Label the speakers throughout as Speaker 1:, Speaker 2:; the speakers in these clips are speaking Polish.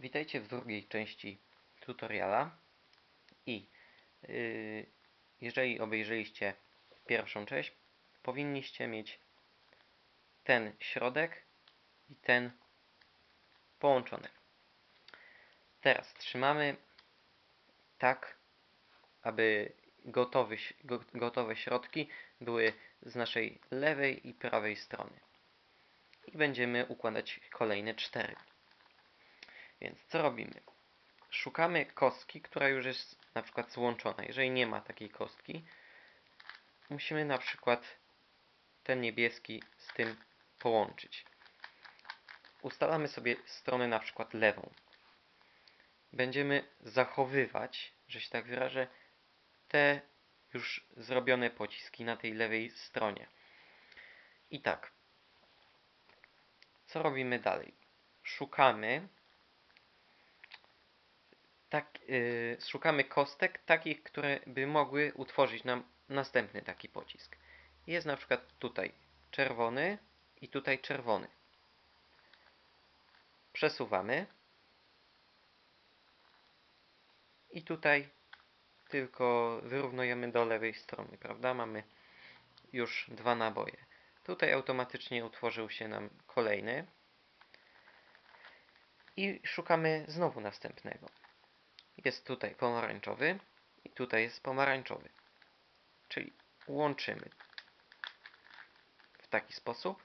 Speaker 1: Witajcie w drugiej części tutoriala i yy, jeżeli obejrzeliście pierwszą część, powinniście mieć ten środek i ten połączony. Teraz trzymamy tak, aby gotowy, go, gotowe środki były z naszej lewej i prawej strony. I będziemy układać kolejne cztery. Więc co robimy? Szukamy kostki, która już jest na przykład złączona. Jeżeli nie ma takiej kostki, musimy na przykład ten niebieski z tym połączyć. Ustalamy sobie stronę na przykład lewą. Będziemy zachowywać, że się tak wyrażę, te już zrobione pociski na tej lewej stronie. I tak. Co robimy dalej? Szukamy tak, yy, szukamy kostek takich, które by mogły utworzyć nam następny taki pocisk. Jest na przykład tutaj czerwony i tutaj czerwony. Przesuwamy. I tutaj tylko wyrównujemy do lewej strony, prawda? Mamy już dwa naboje. Tutaj automatycznie utworzył się nam kolejny. I szukamy znowu następnego. Jest tutaj pomarańczowy i tutaj jest pomarańczowy. Czyli łączymy w taki sposób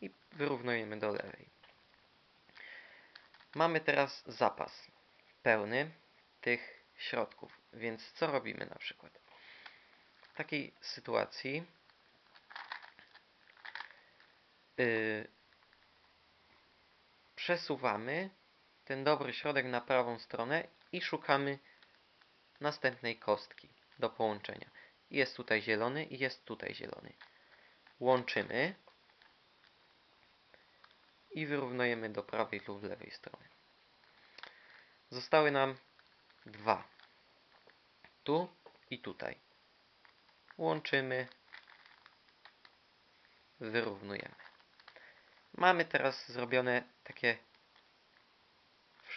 Speaker 1: i wyrównujemy do lewej. Mamy teraz zapas pełny tych środków, więc co robimy na przykład? W takiej sytuacji yy, przesuwamy ten dobry środek na prawą stronę i szukamy następnej kostki do połączenia. Jest tutaj zielony i jest tutaj zielony. Łączymy i wyrównujemy do prawej lub lewej strony. Zostały nam dwa. Tu i tutaj. Łączymy, wyrównujemy. Mamy teraz zrobione takie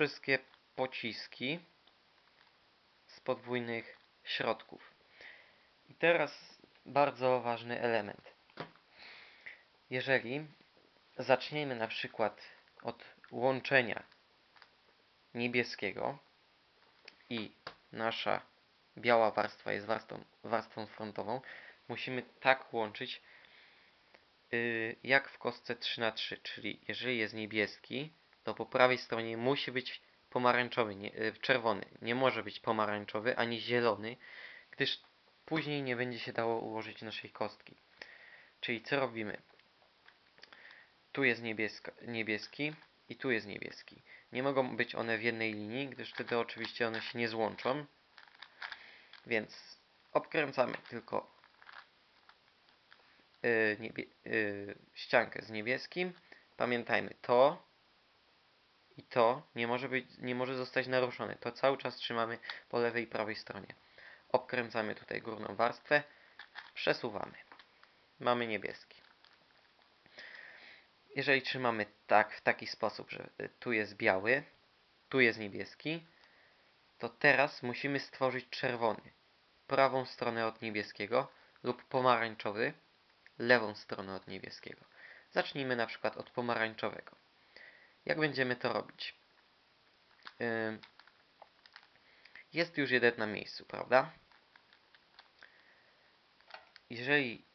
Speaker 1: wszystkie pociski z podwójnych środków. I teraz bardzo ważny element. Jeżeli zaczniemy na przykład od łączenia niebieskiego i nasza biała warstwa jest warstwą, warstwą frontową, musimy tak łączyć yy, jak w kostce 3 na 3 czyli jeżeli jest niebieski, to po prawej stronie musi być pomarańczowy, nie, e, czerwony. Nie może być pomarańczowy ani zielony, gdyż później nie będzie się dało ułożyć naszej kostki. Czyli co robimy? Tu jest niebieska, niebieski i tu jest niebieski. Nie mogą być one w jednej linii, gdyż wtedy oczywiście one się nie złączą. Więc obkręcamy tylko yy, yy, ściankę z niebieskim. Pamiętajmy, to i to nie może, być, nie może zostać naruszone. To cały czas trzymamy po lewej i prawej stronie. Obkręcamy tutaj górną warstwę, przesuwamy. Mamy niebieski. Jeżeli trzymamy tak, w taki sposób, że tu jest biały, tu jest niebieski, to teraz musimy stworzyć czerwony. Prawą stronę od niebieskiego lub pomarańczowy, lewą stronę od niebieskiego. Zacznijmy na przykład od pomarańczowego. Jak będziemy to robić? Jest już jeden na miejscu, prawda? Jeżeli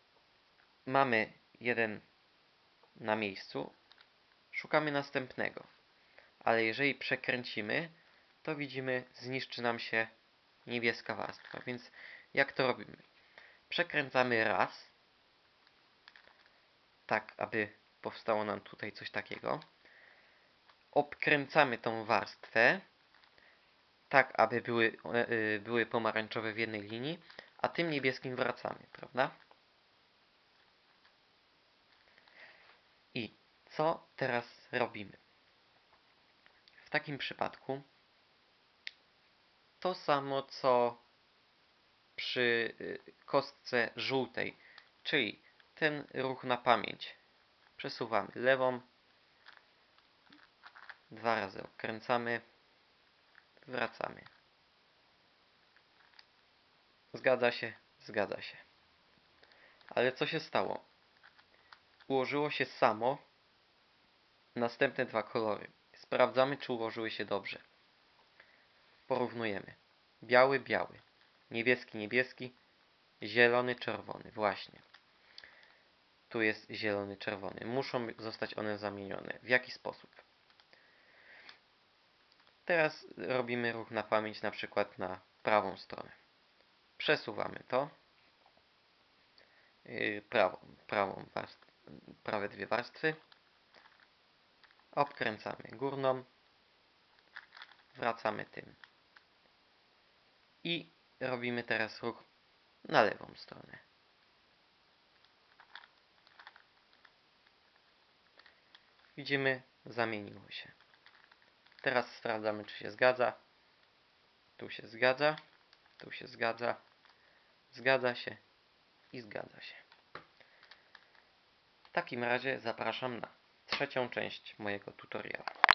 Speaker 1: mamy jeden na miejscu, szukamy następnego. Ale jeżeli przekręcimy, to widzimy, zniszczy nam się niebieska warstwa. Więc jak to robimy? Przekręcamy raz, tak aby powstało nam tutaj coś takiego obkręcamy tą warstwę tak, aby były, yy, były pomarańczowe w jednej linii, a tym niebieskim wracamy, prawda? I co teraz robimy? W takim przypadku to samo, co przy y, kostce żółtej, czyli ten ruch na pamięć. Przesuwamy lewą, Dwa razy obkręcamy Wracamy. Zgadza się, zgadza się. Ale co się stało? Ułożyło się samo następne dwa kolory. Sprawdzamy, czy ułożyły się dobrze. Porównujemy. Biały, biały. Niebieski, niebieski. Zielony, czerwony. Właśnie. Tu jest zielony, czerwony. Muszą zostać one zamienione. W jaki sposób? Teraz robimy ruch na pamięć, na przykład na prawą stronę. Przesuwamy to. Yy, Prawą, prawą warstwę, prawe dwie warstwy. Obkręcamy górną. Wracamy tym. I robimy teraz ruch na lewą stronę. Widzimy, zamieniło się. Teraz sprawdzamy, czy się zgadza. Tu się zgadza, tu się zgadza, zgadza się i zgadza się. W takim razie zapraszam na trzecią część mojego tutoriala.